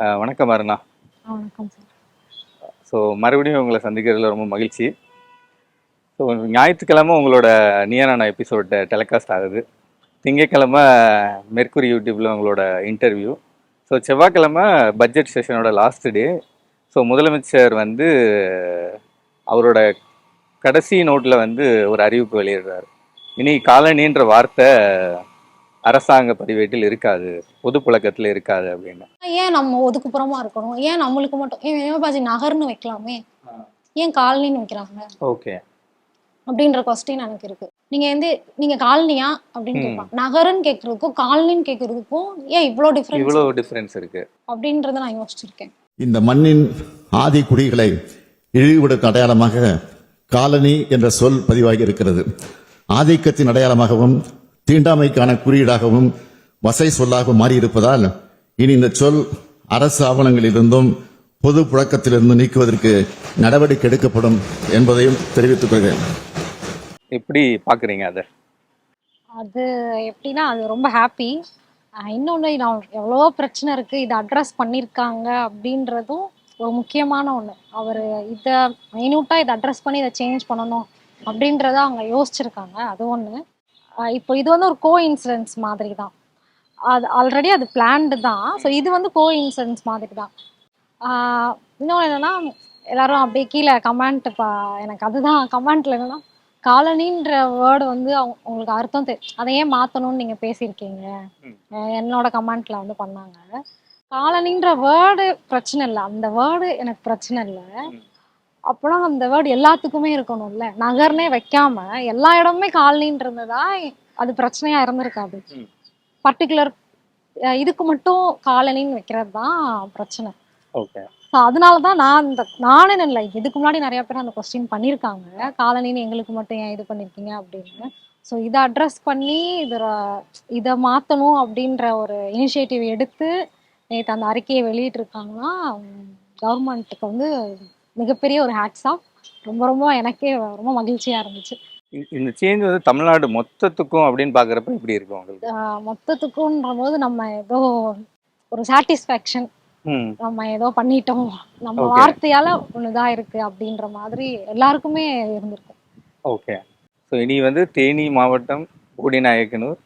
வணக்கம் அருணா. வணக்கம் sir. So மறுபடியும் உங்களை சந்திக்கிறதுல ரொம்ப மகிழ்ச்சி. ஸோ ஞாயிற்றுக்கிழமை உங்களோட நியரான எபிசோட் டெலிகாஸ்ட் ஆகுது. திங்கட்கிழமை மெர்க்குரி யூடியூப்பில் உங்களோட இன்டர்வியூ ஸோ செவ்வாய்க்கிழமை பட்ஜெட் செஷனோட லாஸ்ட் டே ஸோ முதலமைச்சர் வந்து அவரோட கடைசி நோட்டில் வந்து ஒரு அறிவிப்பு வெளியிடுறாரு. இனி காலனின்ற வார்த்தை அரசாங்க பதிவேட்டில் இருக்காது பொது புழக்கத்தில் இருக்காது அப்படின்னு. ஏன் நம்ம ஒதுக்குப்புறமா இருக்கணும்? ஏன் நம்மளுக்கு மட்டும்? ஏன் வேணுபாஜி நகர்னு வைக்கலாமே? ஏன் காலனின்னு வைக்கிறாங்க? ஓகே. அப்படின்ற கொஸ்டின் எனக்கு இருக்கு. நீங்க வந்து நீங்க காலனியா? அப்படின்னு. கேட்பாங்க. நகருன்னு கேட்கறதுக்கும் காலனின்னு கேட்கறதுக்கும் ஏன் இவ்வளோ டிஃபரன்ஸ் இவ்வளோ டிஃப்ரென்ஸ் இருக்கு. அப்படின்றத நான் யோசிச்சிருக்கேன். இந்த மண்ணின் ஆதி குடிகளை இழிவுபடுத்த அடையாளமாக காலனி என்ற சொல் பதிவாகி இருக்கிறது. ஆதிக்கத்தின் அடையாளமாகவும் தீண்டாமைக்கான குறியீடாகவும் வசை சொல்லாகவும் மாறியிருப்பதால் இனி இந்த சொல் அரசு ஆவணங்களிலிருந்தும் பொது புழக்கத்திலிருந்து நீக்குவதற்கு நடவடிக்கை எடுக்கப்படும் என்பதையும் தெரிவித்துக் கொள்கிறேன். எப்படி பார்க்குறீங்க அதை? அது எப்படின்னா அது ரொம்ப ஹாப்பி இன்னொன்று நான் எவ்வளோ பிரச்சனை இருக்குது இதை அட்ரஸ் பண்ணியிருக்காங்க அப்படின்றதும் ஒரு முக்கியமான ஒன்று அவர் இதை மைன்யூட்டாக இதை அட்ரஸ் பண்ணி இதை சேஞ்ச் பண்ணணும் அப்படின்றத அவங்க யோசிச்சிருக்காங்க. அது ஒன்று இப்போ இது வந்து ஒரு கோ இன்சிடென்ஸ் மாதிரி தான் அது ஆல்ரெடி அது பிளான்டு தான். ஸோ இது வந்து கோ இன்சிடென்ஸ் மாதிரி தான் இன்னொன்று என்னென்னா எல்லாரும் அப்படியே கீழே கமெண்ட் எனக்கு அதுதான். கமெண்ட்ல என்னன்னா காலனின்ற வேர்டு வந்து அவங்க- உங்களுக்கு அர்த்தம் தெ அதை ஏன் மாற்றணும்னு நீங்கள் பேசியிருக்கீங்க? என்னோட கமெண்ட்ல வந்து பண்ணாங்க. காலனின்ற வேர்டு பிரச்சனை இல்லை. அந்த வேர்டு எனக்கு பிரச்சனை இல்லை. ம். அப்போலாம் அந்த வேர்டு எல்லாத்துக்குமே இருக்கணும்ல. நகர்னே வைக்காம எல்லா இடமுமே காலனின்றதுதா அது பிரச்சனையா இருந்திருக்காது. பர்டிகுலர் இதுக்கு மட்டும் காலனின்னு வைக்கிறது தான் பிரச்சனை. ஓகே ஸோ அதனால தான் நான் இந்த நானே இல்லை இதுக்கு முன்னாடி நிறைய பேர் அந்த கொஸ்டின் பண்ணியிருக்காங்க. காலனின்னு எங்களுக்கு மட்டும் ஏன் இது பண்ணியிருக்கீங்க அப்படின்னு. ஸோ இதை அட்ரஸ் பண்ணி இதை இதை மாற்றணும் அப்படின்ற ஒரு இனிஷியேட்டிவ் எடுத்து நேற்று அந்த அறிக்கையை வெளியிட்டிருக்காங்கன்னா கவர்மெண்ட்டுக்கு வந்து மிகப்பெரிய ஒரு ஹேட்ஸ் ஆஃப் ரொம்ப ரொம்ப எனக்கே ரொம்ப மகிழ்ச்சியாக இருந்துச்சு. இந்த- சேஞ்ச் வந்து தமிழ்நாடு மொத்தத்துக்கும் அப்படின்னு பார்க்குறப்ப இப்படி இருக்கும் உங்களுக்கு? ஆஹ் மொத்தத்துக்குன்ற போது நம்ம ஏதோ ஒரு சாட்டிஸ்ஃபேக்ஷன் நம்ம ஏதோ பண்ணிட்டோம். நம்ம. வார்த்தையால ஒண்ணுதான் இருக்கு அப்படின்ற மாதிரி எல்லாருக்குமே இருந்திருக்கும். ஓகே ஸோ இனி வந்து தேனி மாவட்டம் ஊடிநாயக்கனூர்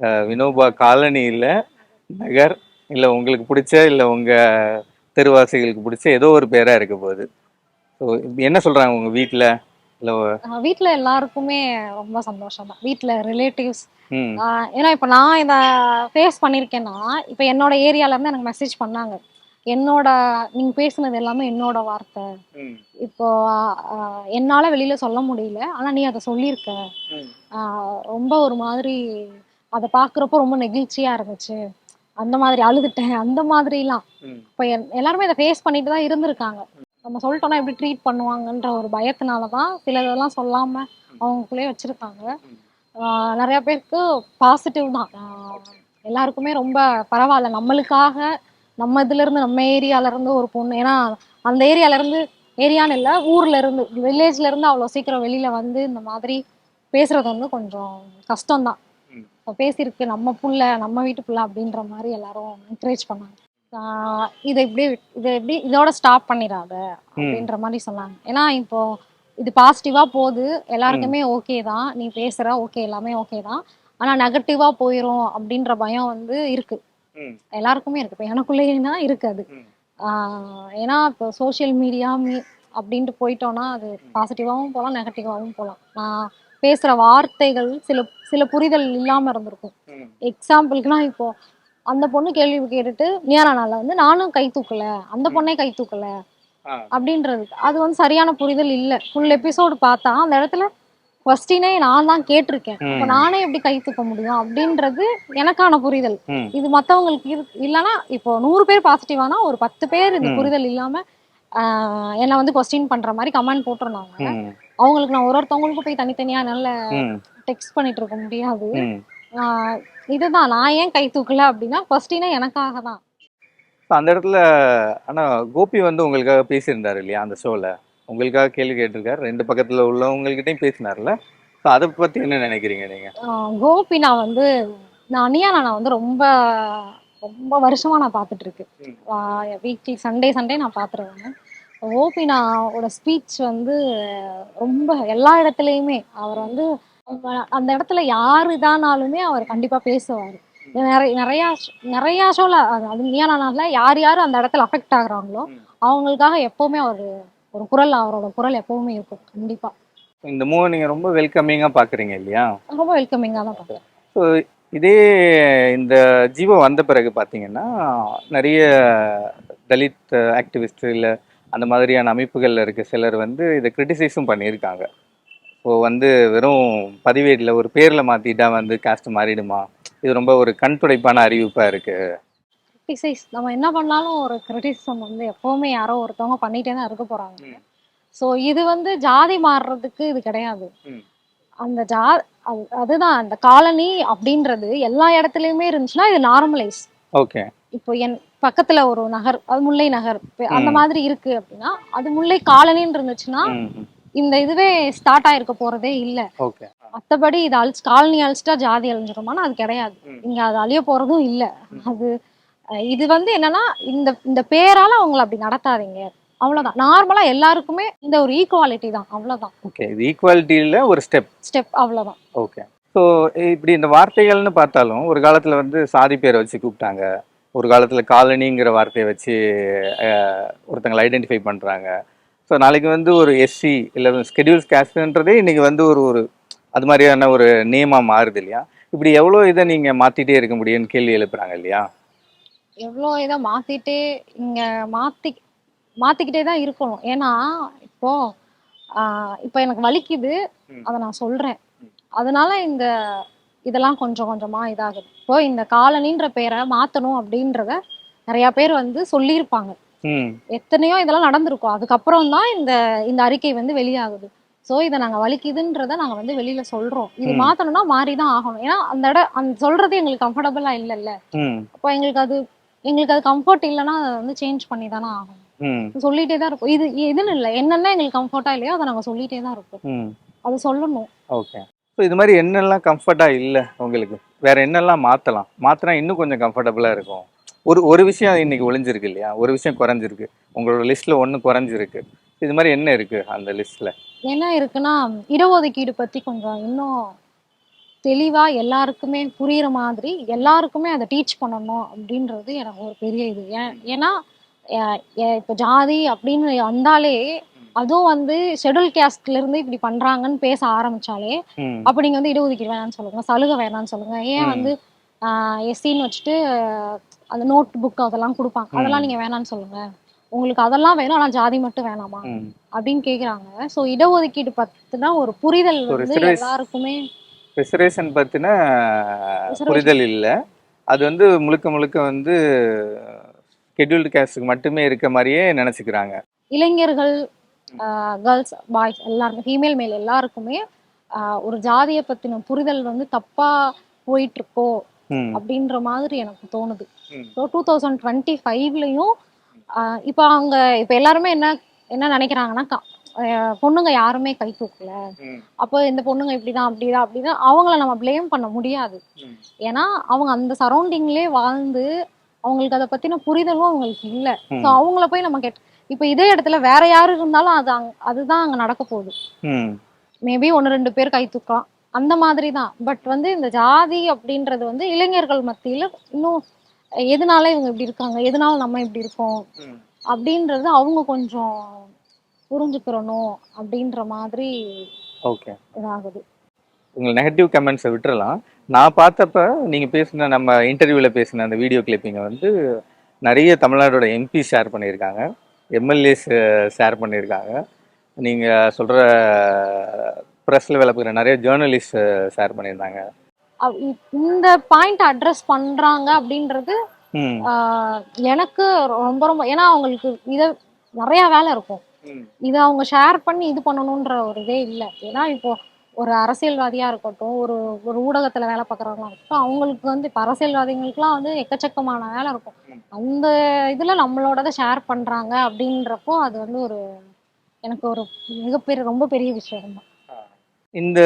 அஹ், வினோபா காலனி இல்லை நகர் இல்லை உங்களுக்கு பிடிச்ச இல்லை உங்கள் தெருவாசிகளுக்கு பிடிச்ச ஏதோ ஒரு பேராக இருக்க போகுது. என்ன வீட்டில் இல்லை ஆஹ் வீட்ல எல்லாருக்குமே ரொம்ப சந்தோஷம் தான் வீட்டுல ரிலேட்டிவ்ஸ் ஏன்னா இப்ப நான் இத ஃபேஸ் பண்ணிருக்கேன்னா இப்ப என்னோட ஏரியால இருந்து எனக்கு மெசேஜ் பண்ணாங்க. என்னோட நீங்க பேசுனது எல்லாமே என்னோட வார்த்தை. இப்போ என்னால வெளியில சொல்ல முடியல. ஆனா நீ அதை சொல்லியிருக்க ரொம்ப ஒரு மாதிரி அதை பார்க்குறப்போ ரொம்ப நெகிழ்ச்சியா இருந்துச்சு. அந்த மாதிரி அழுதுட்டேன். அந்த மாதிரிலாம். ம். இப்போ எல்லாருமே இதை ஃபேஸ் பண்ணிட்டு தான் இருந்திருக்காங்க. நம்ம சொல்லிட்டோம்னா எப்படி ட்ரீட் பண்ணுவாங்கன்ற ஒரு பயத்தினால தான் சில இதெல்லாம் சொல்லாம அவங்களுக்குள்ளே வச்சிருக்காங்க. நிறைய பேருக்கு பாசிட்டிவ் தான். எல்லாருக்குமே ரொம்ப பரவாயில்ல. நம்மளுக்காக நம்ம இதுல இருந்து நம்ம ஏரியால இருந்து ஒரு பொண்ணு. ஏன்னா அந்த ஏரியால இருந்து ஏரியான்னு இல்லை ஊர்ல இருந்து வில்லேஜ்ல இருந்து அவ்வளோ சீக்கிரம் வெளியில வந்து இந்த மாதிரி பேசுறது வந்து கொஞ்சம் கஷ்டம்தான். இப்போ பேசியிருக்கு நம்ம புள்ள நம்ம வீட்டு புள்ள அப்படின்ற மாதிரி எல்லாரும் என்கரேஜ் பண்ணாங்க. இதை இப்படி இதை எப்படி இதோட ஸ்டாப் பண்ணிடாத அப்படின்ற மாதிரி சொன்னாங்க. ஏன்னா இப்போ இது பாசிட்டிவா போகுது எல்லாருக்குமே ஓகே தான். நீ பேசுற ஓகே எல்லாமே ஓகே தான். ஆனா நெகட்டிவா போயிரும் அப்படின்ற பயம் வந்து இருக்கு. எல்லாருக்குமே இருக்கு. இப்போ எனக்குள்ளேனா இருக்கு அது. ஏன்னா இப்போ சோஷியல் மீடியா மீ அப்படின்ட்டு போயிட்டோம்னா அது பாசிட்டிவாகவும் போகலாம் நெகட்டிவாகவும் போகலாம் நான் பேசுற வார்த்தைகள் சில சில புரிதல் இல்லாம இருந்திருக்கும். எக்ஸாம்பிளுக்குனா இப்போ அந்த பொண்ணு கேள்வி கேட்டுட்டு நியாரானால வந்து நானும் கை தூக்கல. அந்த பொண்ணே கை தூக்கல. அப்படின்றது அது வந்து சரியான புரிதல் இல்ல. ஃபுல் எபிசோடு பார்த்தா அந்த இடத்துல கொஸ்டினே நான் தான் கேட்டிருக்கேன். இப்போ ம். நானே எப்படி கை தூக்க முடியும்? அப்படின்றது எனக்கான புரிதல். இது மத்தவங்களுக்கு இல்லைன்னா இப்போ நூறு பேர் பாசிட்டிவானா ஒரு பத்து பேர் இந்த. புரிதல் இல்லாம ஆஹ் என்னை வந்து கொஸ்டின் பண்ற மாதிரி கமெண்ட் போட்டிருந்தாங்க. அவங்களுக்கு நான் ஒரு ஒருத்தவங்களுக்கும் போய் தனித்தனியா நல்ல டெக்ஸ்ட் பண்ணிட்டு இருக்க முடியாது. இதுதான் நான் ஏன் கை தூக்கல அப்படின்னா கொஸ்டினே எனக்காக தான் அந்த இடத்துல ஆனா கோபி வந்து உங்களுக்காக பேசியிருந்தாரு இல்லையா அந்த ஷோல? உங்களுக்காக கேள்வி கேட்டிருக்காரு. ரெண்டு பக்கத்துல உள்ளவங்ககிட்டயும் பேசினார்ல. ஸோ அதை பத்தி என்ன நினைக்கிறீங்க நீங்க? ஆஹ் கோபி நான் வந்து நான் அனியா நான் வந்து ரொம்ப ரொம்ப வருஷமா நான் பார்த்துட்டு இருக்கு. வீக்லி சண்டே சண்டே நான் பார்த்துருவேன். ஓபினாவோட ஸ்பீச் வந்து ரொம்ப எல்லா இடத்துலையுமே அவர் வந்து அந்த இடத்துல யாரு இதானாலுமே அவர் கண்டிப்பா பேசுவார். நிறைய நிறையா நிறையா ஷோல அது நீயானால யார் யார் அந்த இடத்துல அஃபெக்ட் ஆகுறாங்களோ. அவங்களுக்காக எப்பவுமே அவர் ஒரு குரல் அவரோட குரல் எப்பவுமே இருக்கும் கண்டிப்பா. இந்த மூவை நீங்க ரொம்ப வெல்கமிங்கா பாக்குறீங்க இல்லையா? ரொம்ப வெல்கமிங்காக தான் பார்க்குறேன் ஸோ இதே இந்த ஜீவோ வந்த பிறகு பார்த்தீங்கன்னா நிறைய தலித் ஆக்டிவிஸ்ட் இல்லை அந்த மாதிரியான அமைப்புகளில் இருக்க சிலர் வந்து இதை கிரிட்டிசைஸும் பண்ணியிருக்காங்க. ஸோ வந்து வெறும் பதிவேட்டில் ஒரு பேரில் மாற்றிட்டா வந்து காஸ்ட் மாறிடுமா? இது ரொம்ப ஒரு கண் துடைப்பான அறிவிப்பாக இருக்குது கிரிட்டிசைஸ் நம்ம என்ன பண்ணாலும் ஒரு கிரிட்டிசிசம் வந்து எப்பவுமே யாரோ ஒருத்தவங்க பண்ணிட்டே தான் இருக்க போறாங்க. ம். ஸோ இது வந்து ஜாதி மாறுறதுக்கு இது கிடையாது. அந்த ஜா அது அதுதான் அந்த காலனி அப்படின்றது எல்லா இடத்துலயுமே இருந்துச்சுன்னா இது நார்மலைஸ் ஓகே இப்போ என் பக்கத்துல ஒரு நகர் அது முல்லை நகர் இப்ப அந்த. மாதிரி இருக்கு அப்படின்னா அது முல்லை காலனின்னு இருந்துச்சுன்னா இந்த இதுவே ஸ்டார்ட் ஆயிருக்க போறதே இல்ல. ஓகே மத்தபடி இது அழிச்சு காலனி அழிச்சிட்டா ஜாதி அழிஞ்சிருமானா அது கிடையாது. இங்க அது அழிய போறதும் இல்ல. அது இது வந்து என்னன்னா இந்த இந்த பேரால அவங்கள அப்படி நடத்தாதீங்க. அவ்வளவுதான். நார்மலா எல்லாருக்குமே இந்த ஒரு ஈக்குவாலிட்டி தான். அவ்வளவுதான். ஓகே இது ஈக்குவாலிட்டியில் ஒரு ஸ்டெப் ஸ்டெப் அவ்வளவுதான். ஓகே ஸோ இப்படி இந்த வார்த்தைகள்னு பார்த்தாலும் ஒரு காலத்தில் வந்து சாதி பேரை வச்சு கூப்பிட்டாங்க. ஒரு காலத்தில் காலனிங்கிற வார்த்தையை வச்சு ஒருத்தங்களை ஐடென்டிஃபை பண்ணுறாங்க ஸோ நாளைக்கு வந்து ஒரு எஸ்சி இல்லை ஸ்கெடியூல்ஸ் கேஸ்ட்ன்றதே இன்னைக்கு வந்து ஒரு ஒரு அது மாதிரியான ஒரு நேமாக மாறுது இல்லையா? இப்படி எவ்வளோ இதை நீங்கள் மாற்றிட்டே இருக்க முடியும்னு கேள்வி எழுப்புறாங்க இல்லையா? எவ்வளோ இதை மாத்திட்டே இங்க மாத்தி மாத்திக்கிட்டே தான் இருக்கணும். ஏன்னா இப்போ இப்போ எனக்கு வலிக்குது. அதை நான் சொல்றேன். ம். அதனால இந்த இதெல்லாம் கொஞ்சம் கொஞ்சமா இதாகுது. இப்போ இந்த காலனின்ற பேரை மாத்தணும் அப்படின்றத நிறைய பேர் வந்து சொல்லியிருப்பாங்க. எத்தனையோ இதெல்லாம் நடந்திருக்கும். அதுக்கப்புறம் தான் இந்த இந்த அறிக்கை வந்து வெளியாகுது. ஸோ இதை நாங்க வலிக்குதுன்றத நாங்க வந்து வெளியில சொல்றோம். இது. மாத்தணும்னா மாறி தான் ஆகணும். ஏன்னா அந்த இடம் அந்த சொல்றது எங்களுக்கு கம்ஃபர்டபுளா இல்லைல்ல. அப்போ எங்களுக்கு அது எங்களுக்கு அது கம்ஃபர்ட் இல்லைன்னா அதை வந்து சேஞ்ச் பண்ணி தானே ஆகணும். ம். சொல்லிட்டே தான் இருப்போம் இது இதுன்னு இல்லை. என்னென்ன எங்களுக்கு கம்ஃபர்ட்டா இல்லையோ அதை நாங்க சொல்லிட்டே தான் இருப்போம் அது சொல்லணும். ஓகே. ஸோ இது மாதிரி என்னெல்லாம் கம்ஃபர்ட்டாக இல்லை உங்களுக்கு? வேற என்னெல்லாம் மாற்றலாம் மாற்றினா இன்னும் கொஞ்சம் கம்ஃபர்டபுளாக இருக்கும். ஒரு ஒரு விஷயம் இன்னைக்கு ஒளிஞ்சிருக்கு இல்லையா? ஒரு விஷயம் குறைஞ்சிருக்கு. உங்களோட லிஸ்ட்டில் ஒன்று குறைஞ்சிருக்கு. இது மாதிரி என்ன இருக்குது அந்த லிஸ்ட்டில் என்ன இருக்குன்னா இடஒதுக்கீடு பத்தி கொஞ்சம் இன்னும் தெளிவா எல்லாருக்குமே புரியுற மாதிரி எல்லாருக்குமே அதை டீச் பண்ணணும் அப்படின்றது எனக்கு ஒரு பெரிய இது. ஏன் ஏன்னா இப்போ ஜாதி அப்படின்னு வந்தாலே அதுவும் வந்து ஷெட்யூல் கேஸ்ட்ல இருந்து இப்படி பண்றாங்கன்னு பேச ஆரம்பிச்சாலே அப்ப நீங்க வந்து இடஒதுக்கீடு வேணாம்னு சொல்லுங்க சலுகை வேணாம்னு சொல்லுங்க. ஏன். வந்து எஸ்சின்னு வச்சுட்டு அந்த நோட் புக் அதெல்லாம் கொடுப்பாங்க. அதெல்லாம் நீங்க வேணாம்னு சொல்லுங்க. உங்களுக்கு அதெல்லாம் வேணும் ஆனா ஜாதி மட்டும் வேணாமா? அப்படின்னு கேக்குறாங்க. சோ இடஒதுக்கீடு பத்தினா ஒரு புரிதல் வந்து எல்லாருக்குமே ரிசர்வேஷன் Reservation. புரிதல் இல்லை. அது வந்து முழுக்க முழுக்க வந்து ஷெட்யூல்டு கேஸ்ட்டுக்கு மட்டுமே இருக்க மாதிரியே நினச்சிக்கிறாங்க. இளைஞர்கள் கேர்ள்ஸ் பாய்ஸ் எல்லாருமே ஃபீமேல் மேல் எல்லாருக்குமே ஒரு ஜாதியை பத்தின புரிதல் வந்து தப்பா போயிட்டு இருக்கோ ம். அப்படின்ற மாதிரி எனக்கு தோணுது. ஸோ டூ தௌசண்ட் டுவெண்ட்டி ஃபைவ்லையும் இப்போ அவங்க இப்போ எல்லாருமே என்ன என்ன நினைக்கிறாங்கன்னா பொண்ணுங்க யாருமே கை தூக்கல. அப்போ இந்த பொண்ணுங்க இப்படிதான் அப்படிதான் அப்படிதான் அவங்கள நம்ம ப்ளேம் பண்ண முடியாது. ஏன்னா அவங்க அந்த சரௌண்டிங்லேயே வாழ்ந்து அவங்களுக்கு அதை பத்தின புரிதலும் அவங்களுக்கு இல்லை. ஸோ அவங்கள போய் நம்ம கேட் இப்போ இதே இடத்துல வேற யாரு இருந்தாலும் அது அதுதான் அங்க நடக்க போகுது. மேபி ஒன்று ரெண்டு பேர் கை தூக்கலாம். அந்த மாதிரி தான் பட் வந்து இந்த ஜாதி அப்படின்றது வந்து இளைஞர்கள் மத்தியில இன்னும் எதனால இவங்க இப்படி இருக்காங்க? எதனால நம்ம இப்படி இருக்கோம்? அப்படின்றது அவங்க கொஞ்சம் புரிஞ்சுக்கிறணும் அப்படின்ற மாதிரி ஓகே. இதாகுது. உங்கள் நெகட்டிவ் கமெண்ட்ஸை விட்டுறலாம். நான் பார்த்தப்ப நீங்கள் பேசின நம்ம இன்டர்வியூவில் பேசின அந்த வீடியோ கிளிப்பிங்கை வந்து நிறைய தமிழ்நாடோட எம்பி ஷேர் பண்ணியிருக்காங்க. எம்எல்ஏஸ் ஷேர் பண்ணியிருக்காங்க. நீங்கள் சொல்கிற ப்ரெஸ்ஸில் வேலை பார்க்குற நிறைய ஜேர்னலிஸ்ட் ஷேர் பண்ணியிருந்தாங்க. இந்த பாயிண்ட் அட்ரஸ் பண்றாங்க அப்படின்றது எனக்கு ரொம்ப ரொம்ப ஏன்னா அவங்களுக்கு இத நிறைய வேலை இருக்கும். இதை அவங்க ஷேர் பண்ணி இது பண்ணணுன்ற ஒரு இதே இல்லை. ஏன்னா இப்போ ஒரு அரசியல்வாதியா இருக்கட்டும் ஒரு ஒரு ஊடகத்துல வேலை பார்க்குறவங்களா இருக்கட்டும் அவங்களுக்கு வந்து இப்போ அரசியல்வாதிகளுக்குலாம் வந்து எக்கச்சக்கமான வேலை இருக்கும். அந்த இதுல நம்மளோடதை ஷேர் பண்றாங்க அப்படின்றப்போ அது வந்து ஒரு எனக்கு ஒரு மிகப்பெரிய ரொம்ப பெரிய விஷயம். தான் இந்த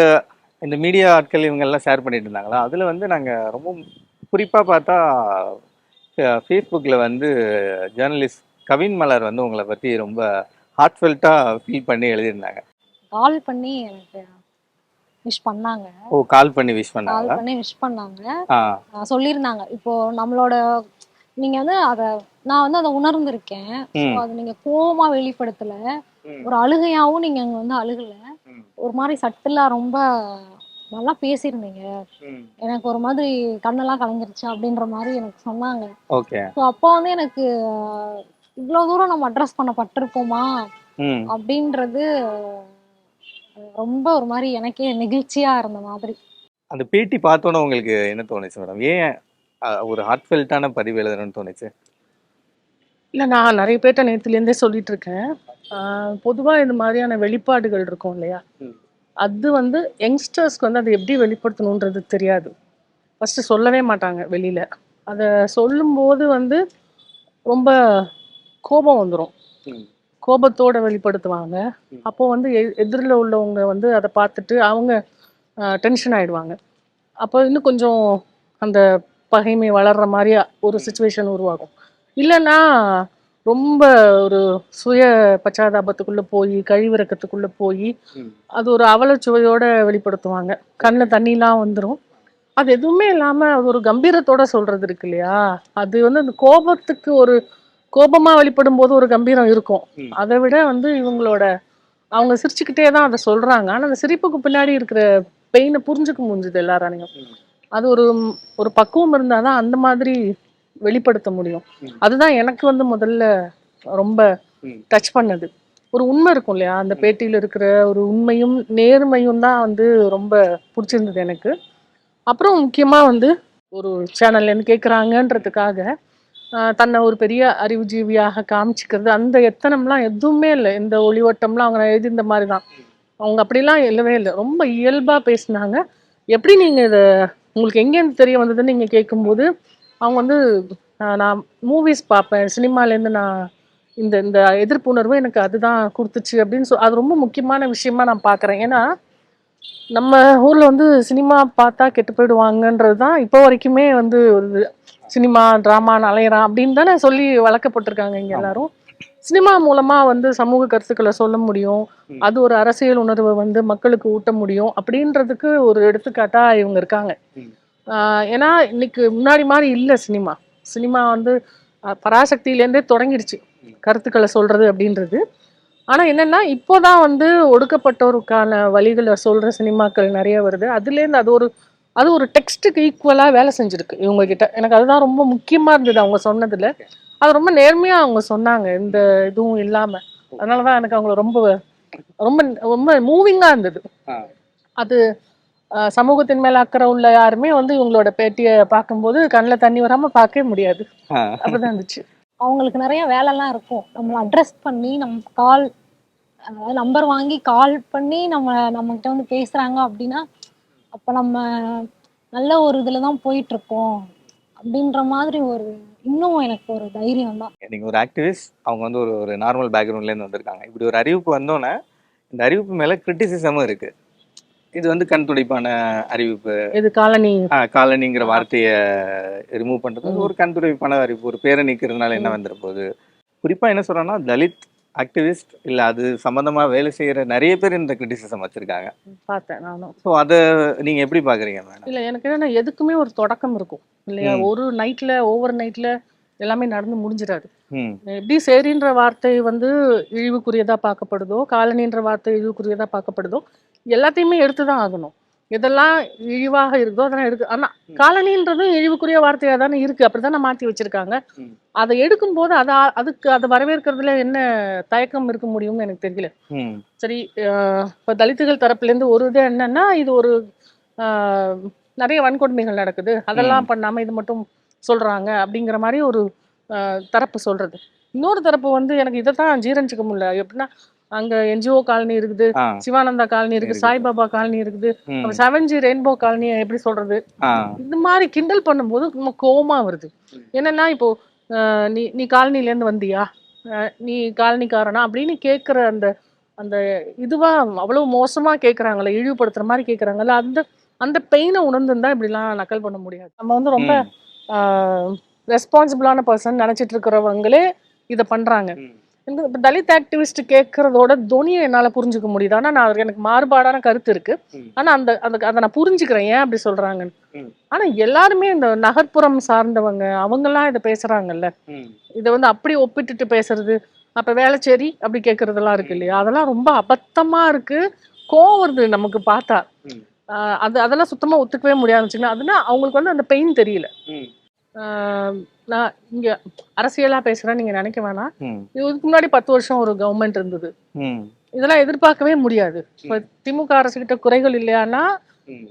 இந்த மீடியா ஆட்கள் இவங்க எல்லாம் ஷேர் பண்ணிட்டு இருந்தாங்களா? அதில் வந்து நாங்கள் ரொம்ப குறிப்பாக பார்த்தா ஃபேஸ்புக்கில் வந்து ஜேர்னலிஸ்ட் கவின் மலர் வந்து உங்களை பற்றி ரொம்ப ஹார்ட்ஃபெல்ட்டாக ஃபீல் பண்ணி எழுதியிருந்தாங்க. கால் பண்ணி எனக்கு விஷ் பண்ணாங்க. ஓ கால் பண்ணி விஷ் கால் பண்ணாங்களா பண்ணி விஷ் பண்ணாங்க. சொல்லியிருந்தாங்க. இப்போ நம்மளோட நீங்க வந்து அத நான் வந்து அதை உணர்ந்திருக்கேன். அது நீங்க கோவமா வெளிப்படுத்தல. ஒரு அழுகையாவும் நீங்க அங்க வந்து அழுகல. ஒரு மாதிரி சட்டிலா ரொம்ப நல்லா பேசியிருந்தீங்க. ம். எனக்கு ஒரு மாதிரி கண்ணெல்லாம் கலங்கிருச்சு அப்படின்ற மாதிரி எனக்கு சொன்னாங்க. ஓகே. ஸோ அப்போ வந்து எனக்கு இவ்வளவு தூரம் நம்ம அட்ரஸ் பண்ணப்பட்டிருக்கோமா ம். அப்படின்றது ரொம்ப ஒரு மாதிரி எனக்கே நெகிழ்ச்சியா இருந்த மாதிரி. அந்த பேட்டி பார்த்தோன்னே உங்களுக்கு என்ன தோணுச்சு மேடம் ஏன் ஒரு ஹார்ட்ஃபெல்ட்டான பதிவு எழுதணும்னு தோணுச்சு? இல்லை நான் நிறைய பேர்ட்ட நேற்றுலேருந்தே சொல்லிட்டு இருக்கேன். பொதுவாக இந்த மாதிரியான வெளிப்பாடுகள் இருக்கும் இல்லையா? ம். அது வந்து யங்ஸ்டர்ஸ்க்கு வந்து அதை எப்படி வெளிப்படுத்தணுன்றது தெரியாது. ஃபஸ்ட்டு சொல்லவே மாட்டாங்க வெளியில். அதை சொல்லும்போது வந்து ரொம்ப கோபம் வந்துடும். கோபத்தோட வெளிப்படுத்துவாங்க. அப்போ வந்து எதிரில் உள்ளவங்க வந்து அதை பார்த்துட்டு அவங்க டென்ஷன் ஆயிடுவாங்க. அப்போ இன்னும் கொஞ்சம் அந்த பகைமை வளர்ற மாதிரி ஒரு சுச்சுவேஷன் உருவாகும். இல்லைன்னா ரொம்ப ஒரு சுய பச்சாதாபத்துக்குள்ளே போய் கழிவிறக்கத்துக்குள்ளே போய். அது ஒரு அவலச்சுவையோட வெளிப்படுத்துவாங்க கண்ணில் தண்ணிலாம் வந்துடும் அது எதுவுமே இல்லாமல் அது ஒரு கம்பீரத்தோட சொல்றது இருக்கு இல்லையா அது வந்து அந்த கோபத்துக்கு ஒரு கோபமா வெளிப்படும் போது ஒரு கம்பீரம் இருக்கும். அதை விட வந்து இவங்களோட அவங்க சிரிச்சுக்கிட்டே தான் அதை சொல்றாங்க ஆனா அந்த சிரிப்புக்கு பின்னாடி இருக்கிற பெயினை புரிஞ்சுக்க முடிஞ்சுது எல்லாராலையும். அது ஒரு ஒரு பக்குவம் இருந்தாதான் அந்த மாதிரி வெளிப்படுத்த முடியும். அதுதான் எனக்கு வந்து முதல்ல ரொம்ப. டச் பண்ணது. ஒரு உண்மை இருக்கும் இல்லையா? அந்த பேட்டியில இருக்கிற ஒரு உண்மையும் நேர்மையும் தான் வந்து ரொம்ப பிடிச்சிருந்தது எனக்கு. அப்புறம் முக்கியமா வந்து ஒரு சேனல்ல இருந்து கேட்குறாங்கன்றதுக்காக தன்னை ஒரு பெரிய அறிவுஜீவியாக காமிச்சிக்கிறது. அந்த எத்தனம்லாம் எதுவுமே இல்லை. இந்த ஒளிவட்டம்லாம் அவங்க எழுதி இந்த மாதிரி தான் அவங்க அப்படிலாம் இல்லவே இல்லை. ரொம்ப இயல்பா பேசினாங்க. எப்படி நீங்க இதை உங்களுக்கு எங்கேருந்து தெரிய வந்ததுன்னு நீங்க கேட்கும்போது அவங்க வந்து நான் மூவிஸ் பார்ப்பேன் சினிமாலேருந்து நான் இந்த இந்த எதிர்ப்புணர்வு எனக்கு அதுதான் கொடுத்துச்சு அப்படின்னு சொல் அது ரொம்ப முக்கியமான விஷயமா நான் பார்க்குறேன் ஏன்னா நம்ம ஊர்ல வந்து சினிமா பார்த்தா கெட்டு போயிடுவாங்கன்றது தான் இப்போ வரைக்குமே வந்து ஒரு. சினிமா ட்ராமா அலையறான் அப்படின்னு தானே சொல்லி வளர்க்கப்பட்டிருக்காங்க இங்க. எல்லாரும் சினிமா மூலமா வந்து சமூக கருத்துக்களை சொல்ல முடியும். அது ஒரு அரசியல் உணர்வை வந்து மக்களுக்கு ஊட்ட முடியும் அப்படின்றதுக்கு ஒரு எடுத்துக்காட்டா இவங்க இருக்காங்க ஏன்னா இன்னைக்கு முன்னாடி மாதிரி இல்லை சினிமா. சினிமா வந்து பராசக்தியிலேருந்தே தொடங்கிடுச்சு. கருத்துக்களை சொல்றது அப்படின்றது. ஆனா என்னன்னா இப்போதான் வந்து ஒடுக்கப்பட்டோருக்கான வழிகளை சொல்ற சினிமாக்கள் நிறைய வருது. அதுலேருந்து அது ஒரு அது ஒரு டெக்ஸ்ட்டுக்கு ஈக்குவலா வேலை செஞ்சிருக்கு இவங்க கிட்ட எனக்கு அதுதான் ரொம்ப முக்கியமா இருந்தது அவங்க சொன்னதுல. அது ரொம்ப நேர்மையா அவங்க சொன்னாங்க எந்த இதுவும் இல்லாம. அதனாலதான் எனக்கு அவங்கள ரொம்ப ரொம்ப ரொம்ப மூவிங்கா இருந்தது. அது சமூகத்தின் மேல அக்கறை உள்ள யாருமே வந்து இவங்களோட பேட்டியை பார்க்கும்போது கண்ணில் தண்ணி வராம பார்க்கவே முடியாது. அப்படிதான் இருந்துச்சு. அவங்களுக்கு நிறைய வேலைலாம் இருக்கும். நம்மள அட்ரஸ் பண்ணி நம்ம கால் நம்பர் வாங்கி கால் பண்ணி நம்ம நம்ம கிட்ட வந்து பேசுறாங்க அப்படின்னா அப்ப நம்ம நல்ல ஒரு இதுல தான் போயிட்டு இருக்கோம் அப்படின்ற மாதிரி ஒரு இன்னும் எனக்கு ஒரு தைரியம் தான். நீங்க ஒரு ஆக்டிவிஸ்ட் அவங்க வந்து ஒரு ஒரு நார்மல் பேக்ரவுண்ட்லேருந்து வந்திருக்காங்க. இப்படி ஒரு அறிவிப்பு வந்தோன்னே இந்த அறிவிப்பு மேல கிரிட்டிசிசமும் இருக்கு. இது வந்து கண் துடைப்பான அறிவிப்பு. இது காலனி. காலனிங்கிற வார்த்தையை ரிமூவ் ம். ஒரு கண் துடைப்பான அறிவிப்பு. ஒரு பேரை நீக்கிறதுனால என்ன வந்துட போகுது குறிப்பா என்ன சொல்றேன்னா தலித் ஆக்டிவிஸ்ட் இல்ல அது சம்பந்தமா வேலை செய்யற நிறைய பேர் இந்த கிரிட்டிசிசம் வச்சிருக்காங்க. பார்த்தேன் நானும். ஸோ அதை நீங்க எப்படி பாக்குறீங்க மேடம் இல்ல எனக்கு என்னன்னா எதுக்குமே ஒரு தொடக்கம் இருக்கும். இல்லையா. ஒரு நைட்ல ஓவர் நைட்ல எல்லாமே நடந்து முடிஞ்சிடாது. எப்படி சரின்ற வார்த்தை வந்து இழிவுக்குரியதா பார்க்கப்படுதோ காலனின்ற வார்த்தை இழிவுக்குரியதா பார்க்கப்படுதோ எல்லாத்தையுமே எடுத்துதான் ஆகணும். எதெல்லாம் இழிவாக இருக்குதோ அதெல்லாம் எடுக்கு ஆனா காலனின்றதும் இழிவுக்குரிய வார்த்தையா தானே இருக்கு. அப்படித்தானே மாத்தி வச்சிருக்காங்க. அதை எடுக்கும்போது அதை அதுக்கு அதை வரவேற்கிறதுல என்ன தயக்கம் இருக்க முடியும்னு எனக்கு தெரியல. சரி இப்ப தலித்துகள் தரப்புல இருந்து ஒரு இது என்னன்னா இது ஒரு நிறைய வன்கொடுமைகள் நடக்குது. அதெல்லாம் பண்ணாம இது மட்டும் சொல்றாங்க அப்படிங்கிற மாதிரி ஒரு தரப்பு சொல்றது. இன்னொரு தரப்பு வந்து எனக்கு இதை தான் ஜீரணிச்சுக்க முடியல. எப்படின்னா அங்க என்ஜிஓ காலனி இருக்குது சிவானந்தா காலனி இருக்கு. சாய்பாபா காலனி இருக்குது செவன் ஜி ரெயின்போ காலனி எப்படி சொல்றது? இந்த மாதிரி கிண்டல் பண்ணும்போது ரொம்ப கோவமா வருது. என்னன்னா இப்போ நீ நீ காலனில இருந்து வந்தியா நீ காலனிக்காரனா? அப்படின்னு கேட்குற அந்த அந்த இதுவா அவ்வளவு மோசமா கேட்குறாங்கல்ல இழிவுபடுத்துற மாதிரி கேட்குறாங்கல்ல அந்த அந்த பெயினை உணர்ந்துருந்தா இப்படிலாம் நக்கல் பண்ண முடியாது. நம்ம வந்து ரொம்ப ரெஸ்பான்சிபிளான பர்சன் நினைச்சிட்டு இருக்கிறவங்களே இதை பண்றாங்க. இந்த இப்ப தலித் ஆக்டிவிஸ்ட் கேட்கறதோட துணியை என்னால புரிஞ்சுக்க முடியுது. ஆனா நான் எனக்கு மாறுபாடான கருத்து இருக்கு. ம். ஆனா அந்த அந்த அதை நான் புரிஞ்சுக்கிறேன். ஏன் அப்படி சொல்றாங்கன்னு? ம். ஆனா எல்லாருமே இந்த நகர்ப்புறம் சார்ந்தவங்க அவங்கெல்லாம் இதை பேசுறாங்கல்ல. இதை வந்து அப்படி ஒப்பிட்டுட்டு பேசுறது அப்ப வேளச்சேரி அப்படி கேட்கறதெல்லாம் இருக்கு இல்லையா? அதெல்லாம் ரொம்ப அபத்தமா இருக்கு. கோவம் வருது நமக்கு பார்த்தா. அது அதெல்லாம் சுத்தமா ஒத்துக்கவே முடியாதுன்னு வச்சுக்கோங்களேன். அதுனா அவங்களுக்கு வந்து அந்த பெயின் தெரியல. நான் இங்க அரசியலா பேசுறேன் நீங்க நினைக்க வேணாம். இதுக்கு முன்னாடி பத்து வருஷம் ஒரு கவர்மெண்ட் இருந்தது. இதெல்லாம் எதிர்பார்க்கவே முடியாது. இப்ப திமுக அரசு கிட்ட குறைகள் இல்லையானா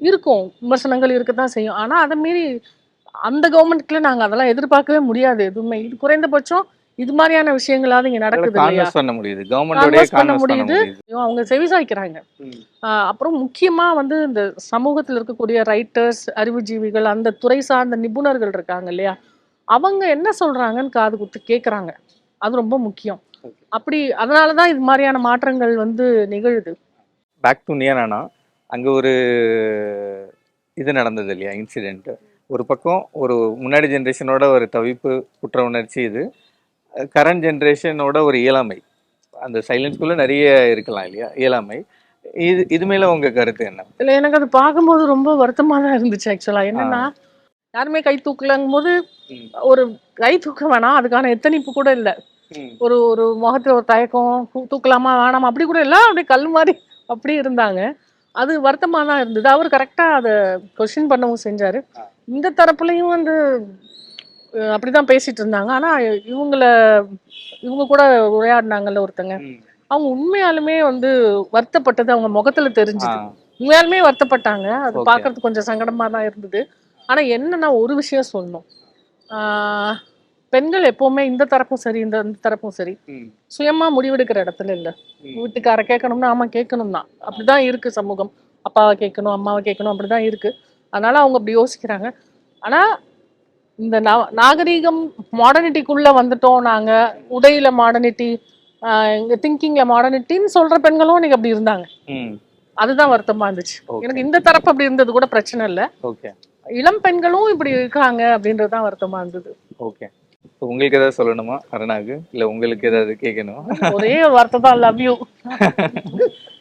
இருக்கும். விமர்சனங்கள் இருக்கத்தான் செய்யும். ஆனா அதை மீறி அந்த கவர்மெண்ட்ல நாங்க அதெல்லாம் எதிர்பார்க்கவே முடியாது. எதுவுமே. இது குறைந்தபட்சம் இது மாதிரியான விஷயங்களாவது இங்க நடக்குது பண்ண முடியுது. Converse பண்ண முடியுது. அவங்க செவிசாய்க்கிறாங்க. அப்புறம் முக்கியமா வந்து இந்த சமூகத்தில் இருக்கக்கூடிய ரைட்டர்ஸ் அறிவுஜீவிகள் அந்த துறை சார்ந்த நிபுணர்கள் இருக்காங்க இல்லையா? அவங்க என்ன சொல்றாங்கன்னு காது குத்து கேக்குறாங்க. அது ரொம்ப முக்கியம். அப்படி அதனாலதான் இது மாதிரியான மாற்றங்கள் வந்து நிகழுது. பேக் டு நியரானா அங்கே ஒரு இது நடந்தது இல்லையா இன்சிடெண்ட் ஒரு பக்கம் ஒரு முன்னாடி ஜென்ரேஷனோட ஒரு தவிப்பு குற்ற உணர்ச்சி இது. கரண்ட் ஜென்ரேஷனோட ஒரு இயலாமை. அந்த சைலன்ஸ்குள்ளே நிறைய இருக்கலாம் இல்லையா? இயலாமை. இது இது மேல உங்க கருத்து என்ன? இல்ல எனக்கு அது பார்க்கும்போது ரொம்ப வருத்தமா தான் இருந்துச்சு ஆக்சுவலா என்னன்னா யாருமே கை தூக்கலங்கும் போது. ஒரு கை தூக்க வேணாம் அதுக்கான எத்தனிப்பு கூட இல்ல. ஒரு ஒரு முகத்துல ஒரு தயக்கம் தூக்கலாமா வேணாமா அப்படி கூட எல்லாம் அப்படியே கல் மாதிரி அப்படி இருந்தாங்க. அது வருத்தமா தான் இருந்தது. அவர் கரெக்டா அதை கொஸ்டின் பண்ணவும் செஞ்சாரு. இந்த தரப்புலையும் வந்து அஹ், அப்படிதான் பேசிட்டு இருந்தாங்க. ஆனா இவங்கள இவங்க கூட உரையாடினாங்கல்ல ஒருத்தங்க. அவங்க உண்மையாலுமே வந்து வருத்தப்பட்டது அவங்க முகத்துல தெரிஞ்சுது. உண்மையாலுமே வருத்தப்பட்டாங்க. அது. பார்க்கறதுக்கு கொஞ்சம் சங்கடமா தான் இருந்தது. ஆனா என்னன்னா ஒரு விஷயம் சொல்லணும். ஆஹ் பெண்கள் எப்பவுமே இந்த தரப்பும் சரி இந்த இந்த தரப்பும் சரி. சுயமா முடிவெடுக்கிற இடத்துல இல்ல. வீட்டுக்கார கேட்கணும்னா ஆமா கேட்கணும் தான் அப்படிதான் இருக்கு சமூகம். அப்பாவை கேட்கணும் அம்மாவை கேட்கணும் அப்படிதான் இருக்கு. அதனால அவங்க அப்படி யோசிக்கிறாங்க. ஆனா இந்த நாகரீகம் மாடர்னிட்டிக்குள்ள வந்துட்டோம் நாங்க. உடையில மாடர்னிட்டி எங்க திங்கிங்ல மாடர்னிட்டின்னு சொல்ற பெண்களும் இன்னைக்கு அப்படி இருந்தாங்க. அதுதான் வருத்தமா இருந்துச்சு. எனக்கு இந்த தரப்பு அப்படி இருந்தது கூட பிரச்சனை இல்ல. ஓகே. இளம் பெண்களும் இப்படி இருக்காங்க அப்படின்றது தான் வருத்தமா இருந்தது. ஓகே. உங்களுக்கு ஏதாவது சொல்லணுமா அருணாக்கு? இல்ல உங்களுக்கு ஏதாவது கேட்கணுமா ஒரு வார்த்தை தான் லவ் யூ